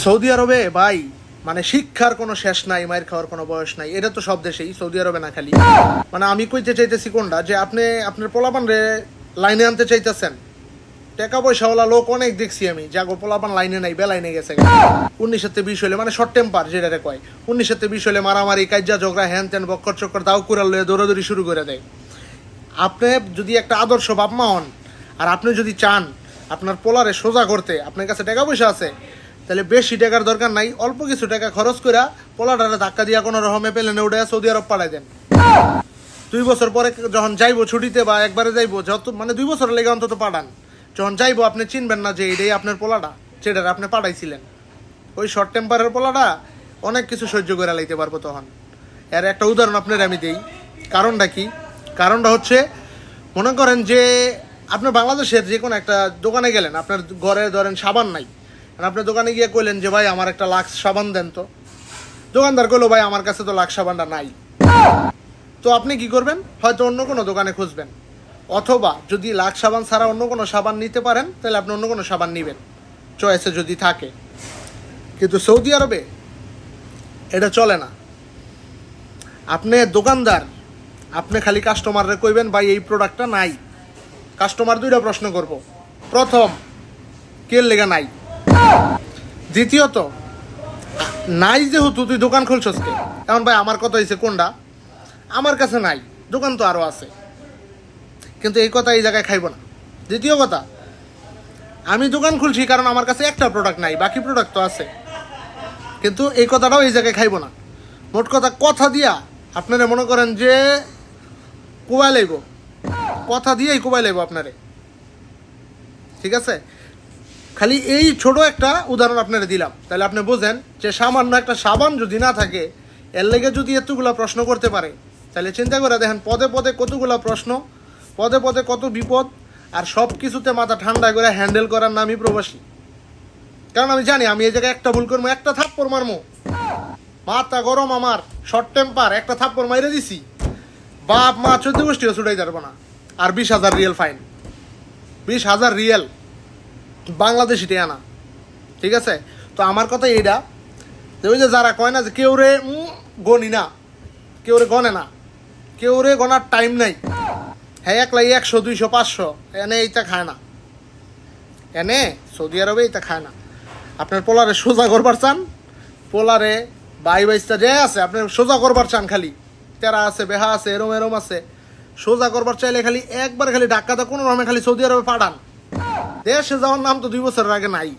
Saudi আরবে, ভাই মানে শিক্ষার কোনো শেষ নাই, মায়ের খাওয়ার কোনো বয়স নাই, এটা তো সব দেশেই, সৌদি আরবে না খালি। মানে আমি কইতে চাইতেছি কোনটা, যে আপনি, আপনার পোলাপান রে লাইনে আনতে চাইতেছেন। টাকা পয়সাওয়ালা লোক অনেক দেখছি আমি জাগো পোলাপান লাইনে নাই, বেলাইনে গেছে। উনিশের বিশ হলে মানে শর্ট টেম্পার যেটা কয়। উনিশের বিশ হইলে মারামারি কাজ্জা ঝগড়া, হ্যান ত্যান, বক্কর চক্কর, দাও কুড়াল লয়ে দৌড়াদৌড়ি শুরু করে দেয়। আপনি যদি একটা আদর্শ বাপ মা হন, আর আপনি যদি চান আপনার পোলারে সোজা করতে, আপনার কাছে টাকা পয়সা আছে তাহলে বেশি টাকার দরকার নাই, অল্প কিছু টাকা খরচ করে পোলাটারে ধাক্কা দিয়া কোনো রকমে পেলেনে উঠে সৌদি আরব পাঠাই দেন। দুই বছর পরে যখন যাইবো ছুটিতে বা একবারে যাইবো, যত মানে দুই বছর লেগে অন্তত পাঠান। যখন যাইবো আপনি চিনবেন না যে এটাই আপনার পোলাটা, যেটার আপনি পাঠাইছিলেন। ওই শর্ট টেম্পারের পোলাটা অনেক কিছু সহ্য করে লাইতে পারব তখন। এর একটা উদাহরণ আপনার আমি দিই। কারণটা কি? কারণটা হচ্ছে, মনে করেন যে আপনি বাংলাদেশের যে কোনো একটা দোকানে গেলেন, আপনার ঘরে ধরেন সাবান নাই। আর আপনি দোকানে গিয়ে কইলেন যে, ভাই, আমার একটা লাক্স সাবান দেন তো। দোকানদার কইলো, ভাই, আমার কাছে তো লাক্স সাবানটা নাই। তো আপনি কি করবেন? হয়তো অন্য কোনো দোকানে খুঁজবেন। অথবা যদি লাক্স সাবান ছাড়া অন্য কোনো সাবান নিতে পারেন, তাহলে আপনি অন্য কোনো সাবান নেবেন। চয়েসে যদি থাকে। কিন্তু সৌদি আরবে এটা চলে না। আপনি দোকানদার, আপনি খালি কাস্টমাররে কইবেন, ভাই, এই প্রোডাক্টটা নাই। কাস্টমার দুইটা প্রশ্ন করব। প্রথম কে লেগা নাই? দ্বিতীয়ত, নাই যেহেতু তুই দোকান খুলছস কে? এখন ভাই আমার কথা হয়েছে কোনটা আমার কাছে নাই, দোকান তো আরও আছে। কিন্তু এই কথা এই জায়গায় খাইব না। দ্বিতীয় কথা, আমি দোকান খুলছি কারণ আমার কাছে একটা প্রোডাক্ট নাই, বাকি প্রোডাক্ট তো আছে। কিন্তু এই কথাটাও এই জায়গায় খাইব না। মোট কথা কথা দিয়া আপনারা মনে করেন যে কোবাই লাইব। কথা দিয়েই কোবাই লাইব আপনারে। ঠিক আছে? খালি এই ছোট একটা উদাহরণ আপনারা দিলাম। তাহলে আপনি বোঝেন যে সামান্য একটা সাবান যদি না থাকে, এর লেগে যদি এতগুলা প্রশ্ন করতে পারে, তাহলে চিন্তা করে দেখেন, পদে পদে কতগুলো প্রশ্ন, পদে পদে কত বিপদ, আর সব কিছুতে মাথা ঠান্ডা করে হ্যান্ডেল করার নামই প্রবাসী। কারণ আমি জানি, আমি এই জায়গায় একটা ভুল করব, একটা থাপ্পড় মারমো মাথা গরম আমার শর্ট টেম্পার একটা থাপ্পড় মাইরে দিছি। বাপ মা চোদ্দ গোষ্ঠীও ছুটাই যাব না। আর বিশ হাজার রিয়েল ফাইন। বিশ হাজার রিয়েল। বাংলাদেশি টিয়া না ঠিক আছে? তো আমার কথা এইটা যে ওই যে যারা কয় না যে কেউ রে গনি না। কেউ রে গনে না। কেউ রে গনার টাইম নাই। হ্যাঁ একলাই একশো, দুইশো, পাঁচশো। এনে এইটা খায় না। এনে সৌদি আরবে এইটা খায় না। আপনার পোলারে সোজা করবার চান। পোলারে বাই বাইসটা যে আছে আপনি সোজা করবার চান খালি। তেরা আছে, বেহা আছে, এরম এরম আছে। সোজা করবার চাইলে খালি একবার খালি ডাক্কাতে কোনো রকমে খালি সৌদি আরবে পাঠান। দেশে যাওয়ার নাম তো দুই বছরের আগে নাই।